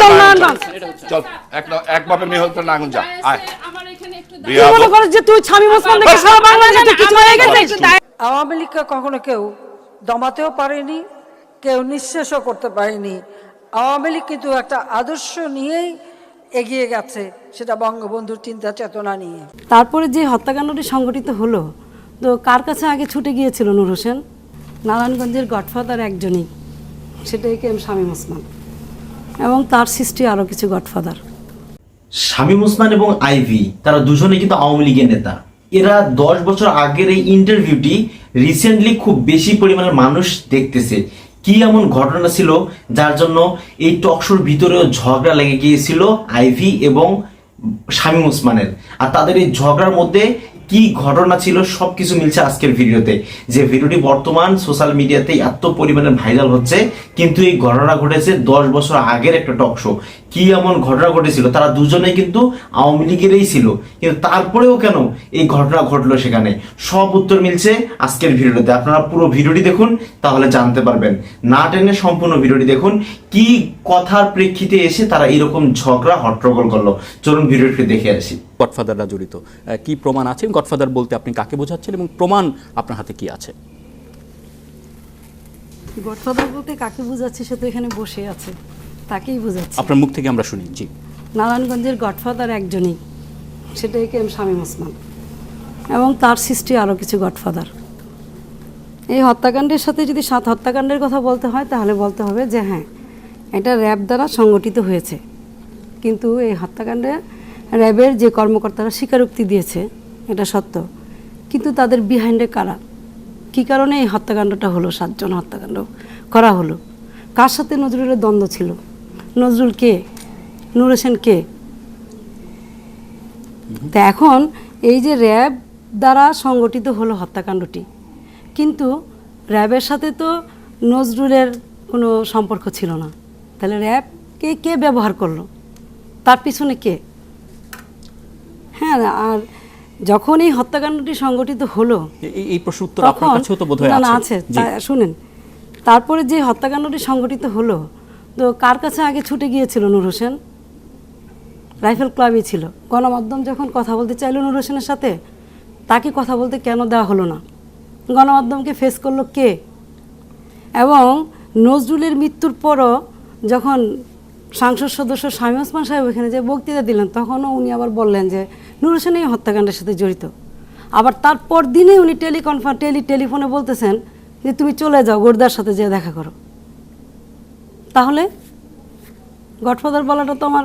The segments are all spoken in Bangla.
চল না না। চল এক এক বাপের মেয়ে হতে নারায়ণগঞ্জ যা আয়। আমার এখানে একটু রিয়া তুই মনে করিস যে তুই স্বামী মুসলমান দেখে সারা বাংলাদেশে তুই কিছু হয়ে গেছিস আওয়ামী লীগকে কখনো কেউ দমাতেও পারেনি কেউ নিঃশেষও করতে পারেনি। আওয়ামী লীগ কিন্তু একটা আদর্শ নিয়েই এগিয়ে গেছে সেটা বঙ্গবন্ধুর চিন্তা চেতনা নিয়ে। তারপরে যে হত্যাকাণ্ডটি সংঘটিত হলো তো কার কাছে আগে ছুটে গিয়েছিল নূর হোসেন? নারায়ণগঞ্জের গডফাদার একজনই সেটাই কে এম শামীম ওসমান এবং তার সৃষ্টি আরও কিছু গডফাদার। শামীম ওসমান এবং আইভি, তারা দুজনে কিন্তু আওয়ামী লীগের নেতা। এরা দশ বছর আগের এই ইন্টারভিউটি রিসেন্টলি খুব বেশি পরিমাণের মানুষ দেখতেছে। কি এমন ঘটনা ছিল যার জন্য এই টকশোর ভিতরেও ঝগড়া লেগে গিয়েছিল আইভি এবং শামীম ওসমানের আর তাদের এই ঝগড়ার মধ্যে কি ঘটনা ছিল সবকিছু মিলছে আজকের ভিডিওতে। যে ভিডিওটি বর্তমান সোশ্যাল মিডিয়াতে এত পরিমাণে ভাইরাল হচ্ছে, কিন্তু এই ঘটনা ঘটেছে দশ বছর আগের একটা টক শো কি এমন ঘটনা ঘটেছিল? তারা দুজনেই কিন্তু আওয়ামী লীগেরই ছিল। কিন্তু তারপরেও কেন এই ঘটনা ঘটলো সেখানে? সব উত্তর মিলছে আজকের ভিডিওতে। আপনারা পুরো ভিডিওটি দেখুন তাহলে জানতে পারবেন। না টেনে সম্পূর্ণ ভিডিওটি দেখুন। কি কথার প্রেক্ষিতে এসে তারা এরকম ঝগড়া হট্টগোল করল? চলুন ভিডিওটি দেখে আসি। গডফাদাররা জড়িত। আহ, কি প্রমাণ আছে? গডফাদার বলতে আপনি কাকে বোঝাচ্ছেন এবং প্রমাণ আপনার হাতে কি আছে? গডফাদার বলতে কাকে বুঝাচ্ছে সে তো এখানে বসে আছে। তাকেই বুঝাচ্ছে। আপনার মুখ থেকে আমরা শুনি জি। নারায়ণগঞ্জের গডফাদার একজনই সেটাই কে এম শামীম ওসমান। এবং তার সৃষ্টি আরও কিছু গডফাদার। এই হত্যাকাণ্ডের সাথে যদি সাত হত্যাকাণ্ডের কথা বলতে হয় তাহলে বলতে হবে যে হ্যাঁ এটা র্যাব দ্বারা সংগঠিত হয়েছে। কিন্তু এই হত্যাকাণ্ডে র্যাবের যে কর্মকর্তারা স্বীকারোক্তি দিয়েছে এটা সত্য। কিন্তু তাদের বিহাইন্ডে কারা? কী কারণে এই হত্যাকাণ্ডটা হলো? সাতজন হত্যাকাণ্ড করা হলো? কার সাথে নজরুলের দ্বন্দ্ব ছিল? নজরুল কে? নূর হোসেন কে? তা এখন এই যে র্যাব দ্বারা সংগঠিত হলো হত্যাকাণ্ডটি কিন্তু র্যাবের সাথে তো নজরুলের কোনো সম্পর্ক ছিল না। তাহলে র্যাবকে কে ব্যবহার করল? তার পিছনে কে? হ্যাঁ আর যখন এই হত্যাকাণ্ডটি সংগঠিত হলো এই- এই প্রশ্ন উত্তর আপনার তখন কাছেও তো বোধহয় না না আছে। আছে। শুনেন। তারপরে যে হত্যাকাণ্ডটি সংগঠিত হলো তো কার কাছে আগে ছুটে গিয়েছিল নূর হোসেন? রাইফেল ক্লাবই ছিল। গণমাধ্যম যখন কথা বলতে চাইলো নূর হোসেনের সাথে, তাকে কথা বলতে কেন দেওয়া হলো না? গণমাধ্যমকে ফেস করল কে? এবং নজরুলের মৃত্যুর পরও যখন সাংসদ সদস্য শামী ওসমান সাহেব ওখানে যে বক্তৃতা দিলেন, তখনও উনি আবার বললেন যে নূর হোসেন এই হত্যাকাণ্ডের সাথে জড়িত। আবার তারপর দিনে উনি টেলিকনফার টেলি টেলিফোনে বলতেছেন যে, তুমি চলে যাও, গোরদার সাথে যেয়ে দেখা করো। তাহলে গডফাদার বলাটা তো আমার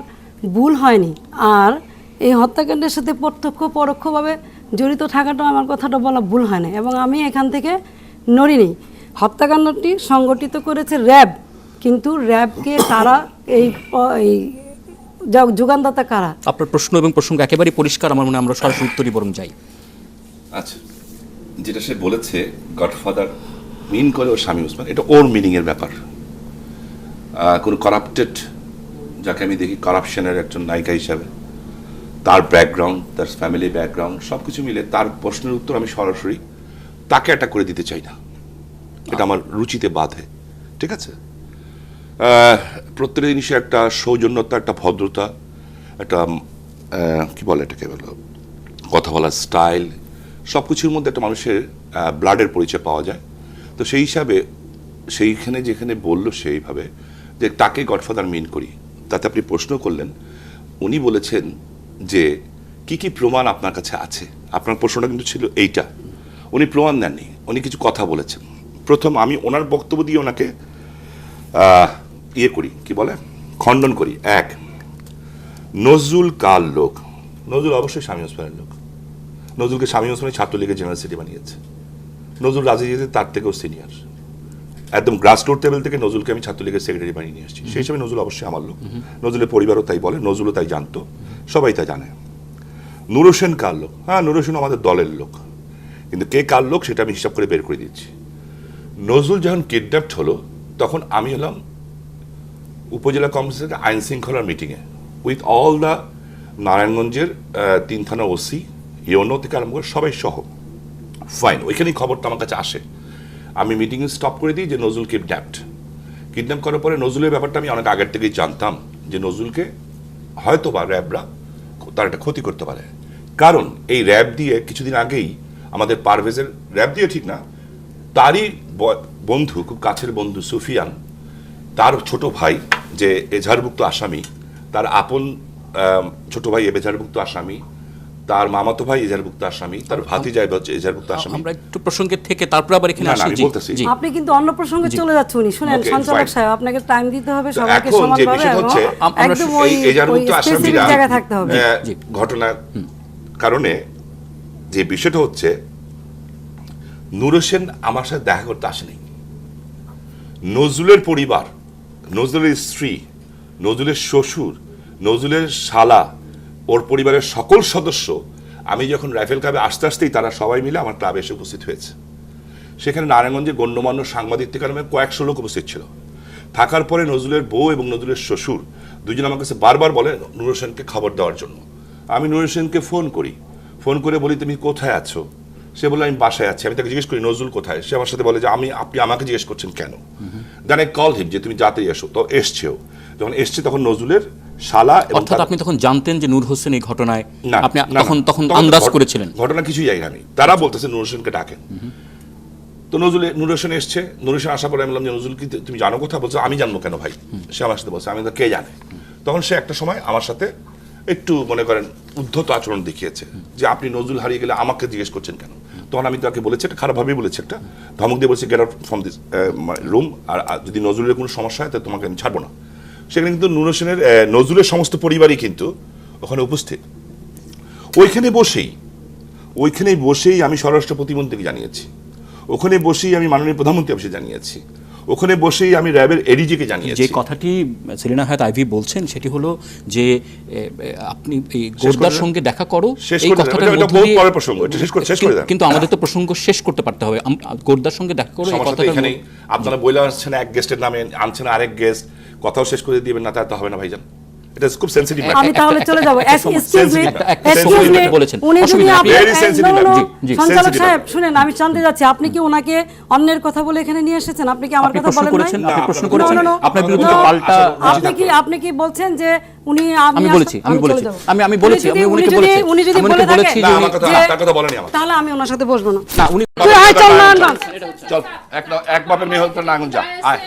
ভুল হয়নি। আর এই হত্যাকাণ্ডের সাথে প্রত্যক্ষ পরোক্ষভাবে জড়িত থাকাটাও আমার কথাটা বলা ভুল হয় না এবং আমি এখান থেকে নড়িনি। হত্যাকাণ্ডটি সংগঠিত করেছে র্যাব কিন্তু র্যাবকে তারা এই এই যা- যোগানদাতা কারা? আপনার প্রশ্ন এবং প্রসঙ্গ একেবারেই পরিষ্কার আমার মনে আমরা সরাসরি উত্তরই বরং যাই। আচ্ছা যেটা সে বলেছে গডফাদার মিন করে ওর স্বামী উসমান এটা ওর মিনিংয়ের ব্যাপার। কোনো করাপ্টেড যাকে আমি দেখি করাপশনের একজন নায়িকা হিসাবে। তার ব্যাকগ্রাউন্ড তার ফ্যামিলি ব্যাকগ্রাউন্ড সব কিছু মিলে তার প্রশ্নের উত্তর আমি সরাসরি তাকে একটা করে দিতে চাই না। এটা আমার রুচিতে বাধে। ঠিক আছে? প্রত্যেক জিনিসের একটা সৌজন্যতা, একটা ভদ্রতা, একটা কি বলে এটাকে বলো? কথা বলার স্টাইল সব কিছুর মধ্যে একটা মানুষের ব্লাডের পরিচয় পাওয়া যায়। তো সেই হিসাবে সেইখানে যেখানে বলল সেইভাবে যে তাকে গডফাদার মিন করি। তাতে আপনি প্রশ্ন করলেন। উনি বলেছেন যে, কি কি প্রমাণ আপনার কাছে আছে? আপনার প্রশ্নটা কিন্তু ছিল এইটা। উনি প্রমাণ দেননি। উনি কিছু কথা বলেছেন। প্রথম আমি ওনার বক্তব্য দিয়ে ওনাকে ইয়ে করি। কি বলে? খণ্ডন করি। এক, নজরুল কার লোক? নজরুল অবশ্যই স্বামী ওসমানের লোক। নজরুলকে স্বামী ওসমানের ছাত্রলীগের জেনারেল সেক্রেটারি বানিয়েছে। নজরুল রাজনীতিতে তার থেকেও সিনিয়র একদম গ্রাসরুট লেভেল থেকে নজরুলকে আমি ছাত্রলীগের সেক্রেটারি বানিয়ে নিয়ে এসেছি সেই হিসাবে নজরুল অবশ্যই আমার লোক। নজরুলের পরিবারও তাই বলে নজরুলও তাই জানতো। সবাই তা জানে। নুর হোসেন কার লোক? হ্যাঁ নুর হোসেন আমাদের দলের লোক। কিন্তু কে কার লোক সেটা আমি হিসাব করে বের করে দিচ্ছি। নজরুল যখন কিডন্যাপড হলো তখন আমি হলাম উপজেলা কমিশনের আইন শৃঙ্খলার মিটিংয়ে উইথ অল দ্য নারায়ণগঞ্জের তিন থানা ওসি ইউনো থেকে আরম্ভ করে সবাই সহ। ফাইন ওইখানেই খবরটা আমার কাছে আসে। আমি মিটিং স্টপ করে দিই যে নজরুল কিডন্যাপড কিডন্যাপ করার পরে নজরুলের ব্যাপারটা আমি অনেক আগের থেকেই জানতাম যে নজরুলকে হয়তো বা র্যাবরা তার একটা ক্ষতি করতে পারে। কারণ এই র্যাব দিয়ে কিছুদিন আগেই আমাদের পারভেজের, র্যাব দিয়ে ঠিক না, তারই বন্ধু, খুব কাছের বন্ধু সুফিয়ান, তার ছোট ভাই যে এজাহারভুক্ত আসামি, তার আপন ছোট ভাই এজাহারভুক্ত আসামি তার মামাতো ভাই এজাহারভুক্ত আসামি তার ভাতিজা হচ্ছে এজাহারভুক্ত আসামি। আমরা একটু প্রসঙ্গে থেকে তারপর আবার এখানে আসি জি, বলতেছি। আপনি কিন্তু অন্য প্রসঙ্গে চলে যাচ্ছে উনি। শুনেন সঞ্চালক সাহেব আপনাকে টাইম দিতে হবে সবাইকে সমানভাবে হচ্ছে, আমরা একদম ওই স্পেসিফিক আসামিরা জায়গায় থাকতে হবে। জি। ঘটনার কারণে যে বিষয়টা হচ্ছে নূর হোসেন আমার সাথে দেখা করতে আসেনি। নজরুলের পরিবার নজরুলের স্ত্রী নজরুলের শ্বশুর নজরুলের শালা ওর পরিবারের সকল সদস্য আমি যখন রাইফেল ক্লাবে আস্তে আস্তেই তারা সবাই মিলে আমার ক্লাবে এসে উপস্থিত হয়েছে। সেখানে নারায়ণগঞ্জে গণ্যমান্য সাংবাদিক থেকে আরম্ভ কয়েকশো লোক উপস্থিত ছিল। থাকার পরে নজরুলের বউ এবং নজরুলের শ্বশুর দুজন আমার কাছে বারবার বলে নুর হোসেনকে খবর দেওয়ার জন্য। আমি নুর হোসেনকে ফোন করি। ফোন করে বলি তুমি কোথায় আছো? সে বলে আমি বাসায় আছি। আমি তাকে জিজ্ঞেস করি নজরুল কোথায়? সে আমার সাথে বলে যে আমি আপনি আমাকে জিজ্ঞেস করছেন কেন? দেন আই কল হিম যে তুমি যাতেই এসো। তো এসছেও। যখন এসছে তখন নজরুলের শালা অর্থাৎ আপনি তখন জানতেন যে নূর হোসেন এই ঘটনায় আপনি। তখন তখন আন্দাজ করেছিলেন। ঘটনা কিছুই জানি না আমি তারা বলতেছে নুর হোসেনকে ডাকেন। তো নজরুল নুর হোসেন এসছে। নুর হোসেন আসার পরে আমি বললাম যে নজরুল কি তুমি জানো কথা বলছে আমি জানব কেন ভাই? সে আমার সাথে বলছে আমি তো কে জানে? তখন সে একটা সময় আমার সাথে একটু মনে করেন উদ্ধত আচরণ দেখিয়েছে যে আপনি নজরুল হারিয়ে গেলে আমাকে জিজ্ঞেস করছেন কেন? তখন আমি তাকে বলেছি একটা খারাপভাবেই বলেছি একটা ধমক দিয়ে বলছি get out from this room আর আর যদি নজরুলের কোনো সমস্যা হয় তাহলে তোমাকে আমি ছাড়বো না। সেখানে কিন্তু নুর হোসেনের নজরুলের সমস্ত পরিবারই কিন্তু ওখানে উপস্থিত। ওইখানে বসেই ওইখানে বসেই আমি স্বরাষ্ট্র প্রতিমন্ত্রীকে জানিয়েছি। ওখানে বসেই আমি মাননীয় প্রধানমন্ত্রী অফিসে জানিয়েছি। ওখানে বসেই আমি র্যাবের এডিজিকে যে কথাটি সেলিনা হায়াত আইভি বলছেন সেটি হলো যে আপনি এই গোর্দার সঙ্গে দেখা করো এই। কথাটার এটা- এটা মধ্য প্রসঙ্গ। এটা শেষ করে- শেষ করে দেন। কিন্তু আমাদের তো প্রসঙ্গ শেষ করতে পারতে হবে। গোর্দার সঙ্গে দেখা করো এই কথাটার এখানেই আপনারা বইলে আসছেন এক গেস্টের নামে আনছেন আরেক গেস্ট কথাও শেষ করে দিবেন না তা তো হবে না ভাইজান। এটা খুব সেন্সিটিভ একটা- আমি তাহলে চলে যাব। এক্সকিউজ মি এক্সকিউজ মি বলেছেন। উনি যদি আপনি সঞ্চালক সাহেব শুনেন আমি জানতে যাচ্ছি আপনি কি ওনাকে অন্যের কথা বলে এখানে নিয়ে এসেছেন? আপনি কি আমার কথা বলেন নাই? আপনি প্রশ্ন করেছেন. আপনার বিরুদ্ধে No, পাল্টা আপনি কি আপনি কি বলছেন যে উনি আমি বলেছি, আমি বলেছি। আমি- আমি বলেছি, আমি উনি উনাকে যদি- বলেছি। উনি যদি বলে থাকে না আমার কথা আপনার কথা বলেনি আমার। তাহলে আমি ওনার সাথে বসবো না। না উনি চল না না চল এক এক বাপের মেয়ে হতে না আগুন যা আয়।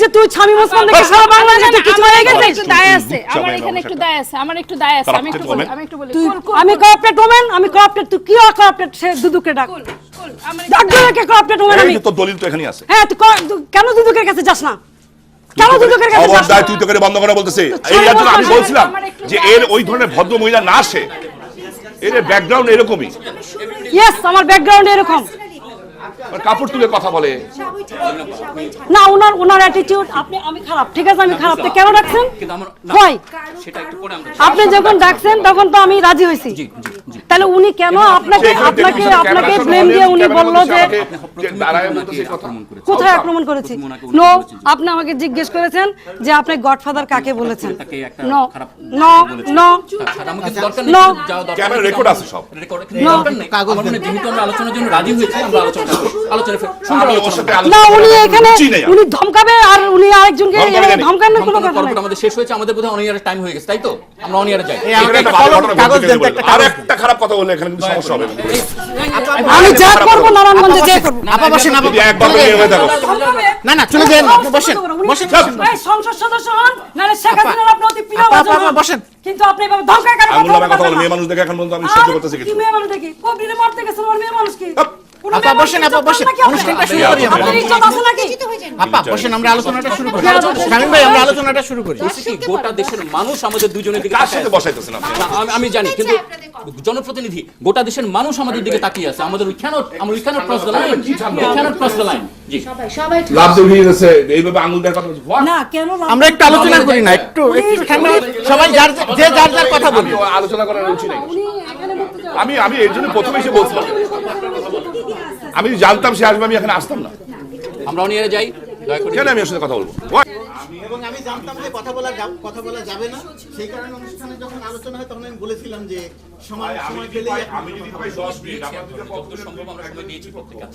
যে তুই স্বামী মুসলমান দেখে সারা বাংলাদেশে কিছু হয়ে আমার দায় আছে আমার এখানে একটু দায় আছে আমার একটু দায় আছে আমি একটু বলি আমি একটু বলি তুই কুল, কুল, আমি কুল, ওমেন আমি করাপ্টেড তুই কি করাপ্টেড সে দুদুকে ডাক। কুল, কুল, আমার ডাক দুদুকে করাপ্টেড ওমেন আমি। এই দলিল তো এখানেই আছে। হ্যাঁ তুই কেন দুদুকের কাছে যাস না? কেন দুদুকের কাছে যাস না? অবদায় তুই তো করে বন্ধ করে বলতেছে। এই আমি বলছিলাম যে এর ওই ধরনের ভদ্র মহিলা না আসে। এর ব্যাকগ্রাউন্ড এরকমই। ইয়েস আমার ব্যাকগ্রাউন্ড এরকম। কাপড় তুলে কথা বলে। না ওনার ওনার অ্যাটিটিউড আপনি আমি খারাপ ঠিক আছে? আমি খারাপ তো কেন ডাকছেন কিন্তু আমার হয়। সেটা একটু পরে আমরা আপনি যখন ডাকছেন তখন তো আমি রাজি হয়েছি। জি জি জি। তাহলে উনি কেন আপনাকে আপনাকে আপনাকে ব্লেম দিয়ে উনি বলল যে। কোথায় আক্রমণ করেছি? নো আপনি আমাকে জিজ্ঞেস করেছেন যে আপনি গডফাদার কাকে বলেছেন? নো নো নো দরকার ক্যামেরা রেকর্ড আছে সব। মনে হয় যেহেতু আমরা আলোচনার জন্য রাজি হয়েছি আমরা আলোচনা আলোচনা সুন্দর আলোচনা না উনি এখানে আমার। উনি ধমকাবে আর উনি আরেকজনকে। ধমকানোর কোনো কথা নাই। আমাদের শেষ হয়েছে আমাদের বোধহয় অনিয়ারের টাইম হয়ে গেছে তাই তো? আমরা অনিয়ারে যাই। এখানে একটা ভালো খারাপ কথা বললে এখানে কিন্তু সমস্যা হবে। আমি যা করব নারায়ণগঞ্জে যে করব। আপা বসেন আপা যদি একবার মেয়ে হয়ে থাকো না না চলে যান আপনি বসেন বসেন এই সংসদ সদস্য হন নালে শেখ হাসিনার আপনি অতি প্রিয় হন। বসেন। কিন্তু আপনি এভাবে ধমকা কেন কথা বলে মেয়ে মানুষ দেখে এখন পর্যন্ত আমি সহ্য করতে শিখেছি মেয়ে মানুষ দেখি? কবিরে মারতে গেছেন ওর মেয়ে মানুষ কি? আপা, বসেন, আপা, বসেন। অনুষ্ঠানটা শুরু করি আপা বসেন আমরা আলোচনাটা শুরু করি। শামীম ভাই আমরা আলোচনাটা শুরু করি। গোটা দেশের মানুষ আমাদের দুজনের দিকে কার সাথে বসাইতেছেন আপনি? আমি- আমি জানি কিন্তু জনপ্রতিনিধি গোটা দেশের মানুষ আমাদের দিকে তাকিয়ে আছে। আমাদের উই ক্যানট আমরা we can't cross the line we can't cross the line আমরা একটু আলোচনা করি না একটু একটু সবাই যার যে যার যার কথা বলি। আলোচনা করার রুচি নেই। আমি আমি এর জন্য প্রথমে এসে বলছিলাম। আমি জানতাম সে আসবে আমি এখানে আসতাম না। আমরা নিয়ে যাই কেন আমি ওর সাথে কথা বলব? এবং আমি জানতাম যে কথা বলা কথা বলা যাবে না। সেই কারণে অনুষ্ঠানে যখন আলোচনা হয় তখন আমি বলেছিলাম যে সময় সময় পেলেই আমি যদি ভাই দশ মিনিট আপনার যদি যতদূর সম্ভব আমরা সময় দিয়েছি প্রত্যেকে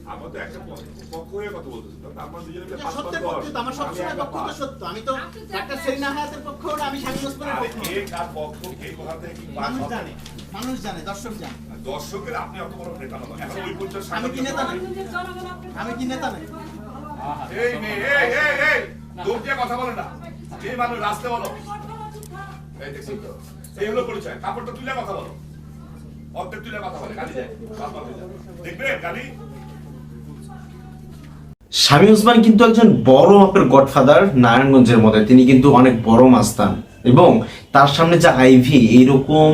আজকে আমাদের একটা পক্ষ হয়ে কথা বলতেছি। তো দুজনে মিলে পাঁচ পাঁচ দশ। আমার আমি সবসময় পক্ষ তো সত্য। আমি তো ডাক্তার সেরিনা হায়াতের পক্ষ না আমি শামীম ওসমানের পক্ষ। কে কার পক্ষ কে কোথা থেকে কি মানুষ জানে মানুষ জানে দর্শক জানে। দর্শকের আপনি অত বড় নেতা নন। এখন ওই পর্যায়ে আমি কি নেতা নাই আমি কি নেতা নাই এই মেয়ে এই এই এই দৌড় দিয়ে কথা বলে না। এই মানুষ রাস্তে বলো। এই দেখছি তো। এই হলো পরিচয়। কাপড়টা তুলে কথা বলো। অর্ধেক তুলে কথা বলে গালি যায়। বাদ বাদ যায়। দেখবে গালি স্বামী উসমান কিন্তু একজন বড় মাপের গডফাদার নারায়ণগঞ্জের মধ্যে তিনি কিন্তু অনেক বড় মাস্তান। এবং তার সামনে যে আইভি এইরকম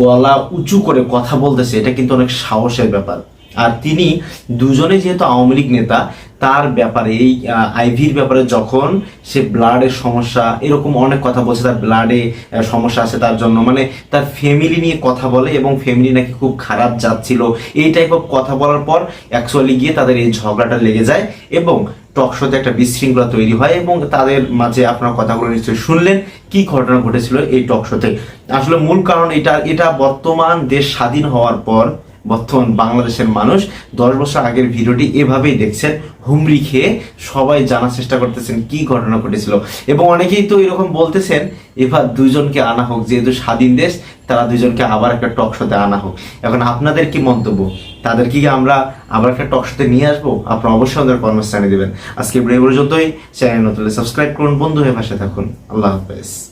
গলা উঁচু করে কথা বলতেছে, এটা কিন্তু অনেক সাহসের ব্যাপার। আর তিনি দুজনে যেহেতু আওয়ামী লীগ নেতা তার ব্যাপারে, এই আইভির ব্যাপারে যখন সে ব্লাডের সমস্যা, এরকম অনেক কথা বলছে, তার ব্লাডে সমস্যা আছে তার জন্য। মানে তার ফ্যামিলি নিয়ে কথা বলে এবং ফ্যামিলি নাকি খুব খারাপ যাচ্ছিল। এই টাইপ অফ কথা বলার পর অ্যাকচুয়ালি গিয়ে তাদের এই ঝগড়াটা লেগে যায় এবং টকশোতে একটা বিশৃঙ্খলা তৈরি হয় এবং তাদের মাঝে আপনার কথাগুলো নিশ্চয়ই শুনলেন, কি ঘটনা ঘটেছিল এই টক শোতে আসলে মূল কারণ এটা এটা বর্তমান দেশ স্বাধীন হওয়ার পর বর্তমান বাংলাদেশের মানুষ। দশ বছর আগের ভিডিওটি এভাবেই দেখছেন, হুমড়ি খেয়ে সবাই জানার চেষ্টা করতেছেন কি ঘটনা ঘটেছিল। এবং অনেকেই তো এরকম বলতেছেন, এবার দুজনকে আনা হোক, যেহেতু স্বাধীন দেশ, তারা দুজনকে আবার একটা টক শোতে আনা হোক। এখন আপনাদের কি মন্তব্য? তাদেরকে কি আমরা আবার একটা টক শোতে নিয়ে আসব? আপনারা অবশ্যই আমাদের কর্মস্থানে দেবেন। আজকে এই পর্যন্তই। চ্যানেল নতুন সাবস্ক্রাইব করুন, বন্ধু হয়ে পাশে থাকুন। আল্লাহ হাফেজ।